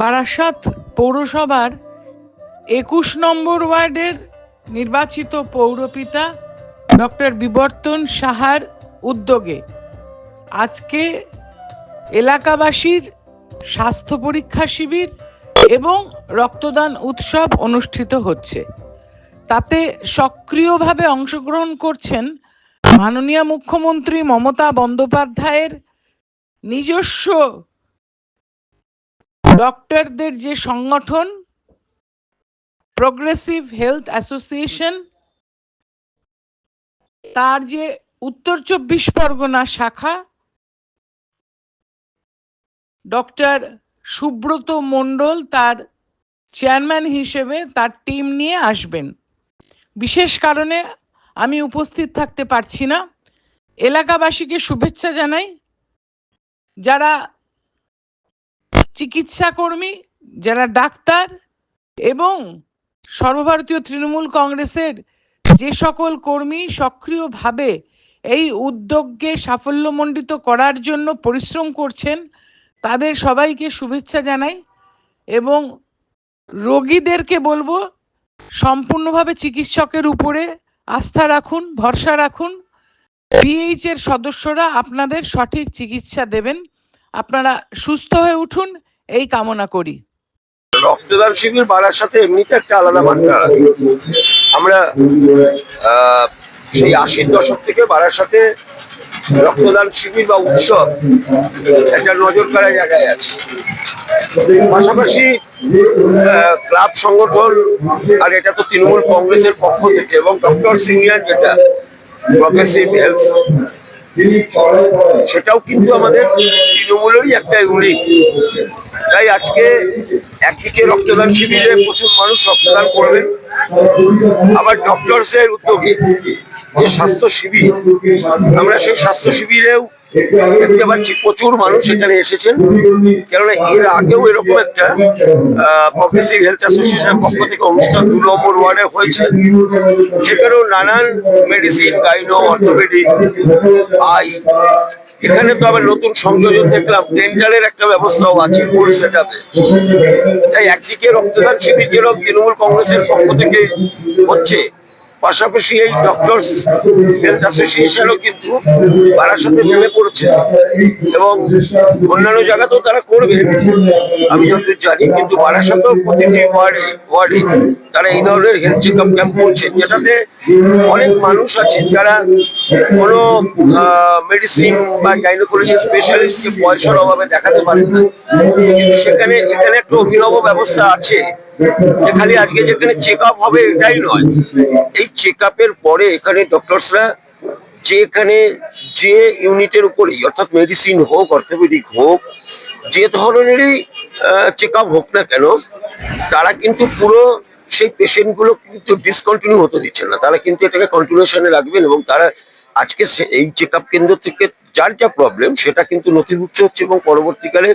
বারাসাত পৌরসভার একুশ নম্বর ওয়ার্ডের নির্বাচিত পৌরপিতা ডক্টর বিবর্তন সাহার উদ্যোগে আজকে এলাকাবাসীর স্বাস্থ্য পরীক্ষা শিবির এবং রক্তদান উৎসব অনুষ্ঠিত হচ্ছে। তাতে সক্রিয়ভাবে অংশগ্রহণ করছেন মাননীয় মুখ্যমন্ত্রী মমতা বন্দ্যোপাধ্যায়ের নিজস্ব ডক্টরদের যে সংগঠন প্রোগ্রেসিভ হেলথ অ্যাসোসিয়েশন তার যে উত্তর চব্বিশ পরগনা শাখা, ডক্টর সুব্রত মণ্ডল তার চেয়ারম্যান হিসেবে তার টিম নিয়ে আসবেন। বিশেষ কারণে আমি উপস্থিত থাকতে পারছি না। এলাকাবাসীকে শুভেচ্ছা জানাই। যারা চিকিৎসা কর্মী, যারা ডাক্তার এবং সর্বভারতীয় তৃণমূল কংগ্রেসের যে সকল কর্মী সক্রিয়ভাবে এই উদ্যোগকে সাফল্যমণ্ডিত করার জন্য পরিশ্রম করছেন, তাদের সবাইকে শুভেচ্ছা জানাই এবং রোগীদেরকে বলব, সম্পূর্ণভাবে চিকিৎসকের উপরে আস্থা রাখুন, ভরসা রাখুন। পিএইচ এর সদস্যরা আপনাদের সঠিক চিকিৎসা দেবেন। আপনারা সুস্থ হয়ে উঠুন এই কামনা করি। রক্তদান শিবির বাড়ার সাথে এমনিতে একটা আলাদা মাত্রা আমরা সেই আশির দশক থেকে বাড়ার সাথে রক্তদান শিবির বা উৎসব একটা নজর কাড়া জায়গায় আছে। পাশাপাশি ক্লাব সংগঠন আর এটা তো তৃণমূল কংগ্রেসের পক্ষ থেকে এবং ডক্টর সিনিয়র যেটা প্রগ্রেসিভ হেলথ সেটাও কিন্তু আমাদের তৃণমূলেরই একটা ইউনিট। তাই আজকে একদিকে রক্তদান শিবিরে প্রচুর মানুষ রক্তদান করবেন আবার ডক্টরস এর উদ্যোগে যে স্বাস্থ্য শিবির, আমরা সেই স্বাস্থ্য শিবিরেও দেখতে পাচ্ছি প্রচুর মানুষ এখানে এসেছেন। কেননা এর আগেও এরকম একটা প্রগ্রেসিভ হেলথ অ্যাসোসিয়েশনের পক্ষ থেকে অনুষ্ঠান দু নম্বর ওয়ার্ডে হয়েছে। সেখানেও নানান মেডিসিন গাইনো অর্থোপেডিক আই এখানে তো আবার নতুন সংযোজন দেখলাম টেন্ডারের একটা ব্যবস্থাও আছে ফুল সেট তাই একদিকে রক্তদান শিবির যেরকম তৃণমূল কংগ্রেসের পক্ষ থেকে হচ্ছে পাশাপাশি এই ডক্টরস অ্যাসোসিয়েশনও কিন্তু বারাসাতে নেমে পড়ছে। এবং অন্যান্য জায়গাতেও তারা করবেন আমি যতদূর জানি, কিন্তু বারাসাতেও প্রতিটি ওয়ার্ডে ওয়ার্ডে তারা এই ধরনের হেলথ চেক আপ ক্যাম্প করছেন যেটাতে অনেক মানুষ আছেন যারা কোনো মেডিসিন বা গাইনোকোলজি স্পেশালিস্টকে পয়সার অভাবে দেখাতে পারেন না। সেখানে, এখানে একটা অভিনব ব্যবস্থা আছে যে খালি আজকে যেখানে চেক আপ হবে এটাই নয়। এই চেক আপের পরে এখানে ডক্টরসরা যে এখানে যে ইউনিটের উপরেই, অর্থাৎ মেডিসিন হোক অর্থোপেডিক হোক, যে ধরনেরই চেক আপ হোক না কেন, তারা কিন্তু পুরো সেই পেশেন্টগুলো কিন্তু ডিসকন্টিনিউ হতে দিচ্ছে না। তারা কিন্তু এটাকে কন্টিনিউশনে রাখবেন এবং তারা আজকে এই চেক আপ কেন্দ্র থেকে যার যা প্রবলেম সেটা কিন্তু নথিভুক্ত হচ্ছে এবং পরবর্তীকালে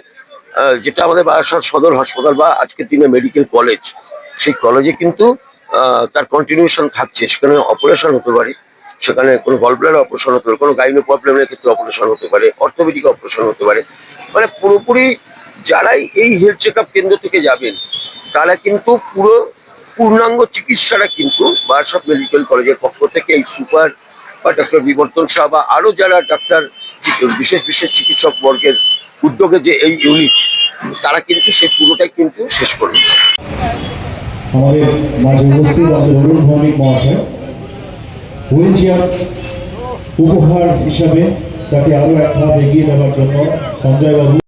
যেটা আমাদের বারাসাত সদর হাসপাতাল বা আজকের দিনে মেডিকেল কলেজ সেই কলেজে কিন্তু তার কন্টিনিউশন থাকছে। সেখানে অপারেশন হতে পারে, সেখানে কোনো গলব্লাডার অপারেশন হতে পারে, কোনো গাইনো প্রবলেমের ক্ষেত্রে অপারেশন হতে পারে অর্থোপেডিক অপারেশন হতে পারে। মানে পুরোপুরি যারাই এই হেলথ চেক কেন্দ্র থেকে যাবেন, তারা কিন্তু পুরো পূর্ণাঙ্গ চিকিৎসাটা কিন্তু বারাসাত মেডিকেল কলেজের পক্ষ থেকে এই সুপার বা ডক্টর বিবর্তন শাহ বা আরও যারা ডাক্তার বিশেষ বিশেষ চিকিৎসক বর্গের উদ্যোগে যে এই ইউনিট তারা কিন্তু সেই পুরোটাই কিন্তু শেষ করবে উপহার হিসাবে তাকে আরও এক ধাপ এগিয়ে নেওয়ার জন্য সঞ্জয় বাবু